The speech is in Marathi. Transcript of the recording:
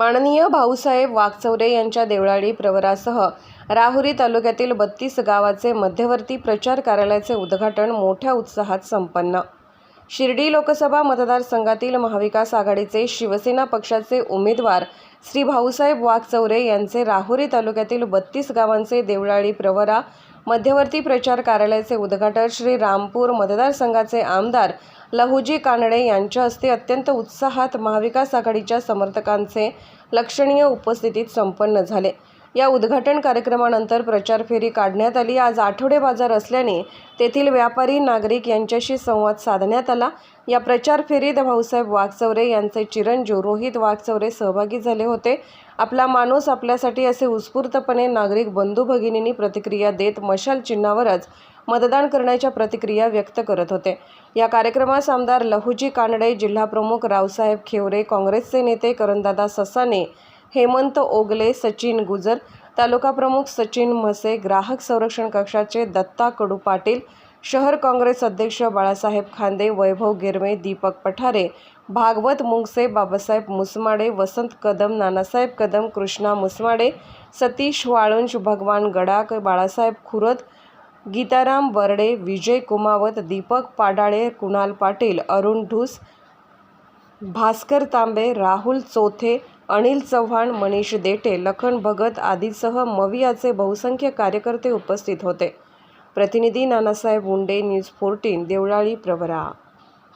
माननीय भाऊसाहेब वाघचौरे यांच्या देवळाळी प्रवरासह राहुरी तालुक्यातील बत्तीस गावाचे मध्यवर्ती प्रचार कार्यालयाचे उद्घाटन मोठ्या उत्साहात संपन्न. शिर्डी लोकसभा मतदारसंघातील महाविकास आघाडीचे शिवसेना पक्षाचे उमेदवार श्री भाऊसाहेब वाघचौरे यांचे राहुरी तालुक्यातील बत्तीस गावांचे देवळाळी प्रवरा मध्यवर्ती प्रचार कार्यालयाचे उद्घाटन श्री रामपूर मतदारसंघाचे आमदार लहुजी कानडे यांच्या हस्ते अत्यंत उत्साहात महाविकास आघाडीच्या समर्थकांचे लक्षणीय उपस्थितीत संपन्न झाले. या उद्घाटन कार्यक्रमानंतर प्रचार फेरी काढण्यात आली. आज आठवडे बाजार असल्याने तेथील व्यापारी नागरिक यांच्याशी संवाद साधण्यात आला. या प्रचार फेरीत भाऊसाहेब वाघचौरे यांचे चिरंजीव रोहित वाघचौरे सहभागी झाले होते. आपला माणूस आपल्यासाठी असे उत्स्फूर्तपणे नागरिक बंधू भगिनींनी प्रतिक्रिया देत मशाल चिन्हावरच मतदान करण्याच्या प्रतिक्रिया व्यक्त करत होते. या कार्यक्रमास आमदार लहुजी कानडे जिल्हाप्रमुख रावसाहेब खेवरे काँग्रेसचे नेते करणदादा ससाने हेमंत ओगले सचिन गुजर तालुका प्रमुख सचिन म्हसे ग्राहक संरक्षण कक्षाचे दत्ता कडू पाटील शहर काँग्रेस अध्यक्ष बाळासाहेब खांदे वैभव गिरमे दीपक पठारे भागवत मुंगसे बाबासाहेब मुसमाडे वसंत कदम नानासाहेब कदम कृष्णा मुसमाडे सतीश वाळुंज भगवान गडाक बाळासाहेब खुरत गीताराम बर्डे विजय कुमावत दीपक पाडाळे कुणाल पाटील अरुण ढूस भास्कर तांबे राहुल चोथे अनिल चव्हाण मनीष देटे लखन भगत आदीसह मवियाचे बहुसंख्य कार्यकर्ते उपस्थित होते. प्रतिनिधी नानासाहेब मुंडे न्यूज फोर्टीन देवळाळी प्रवरा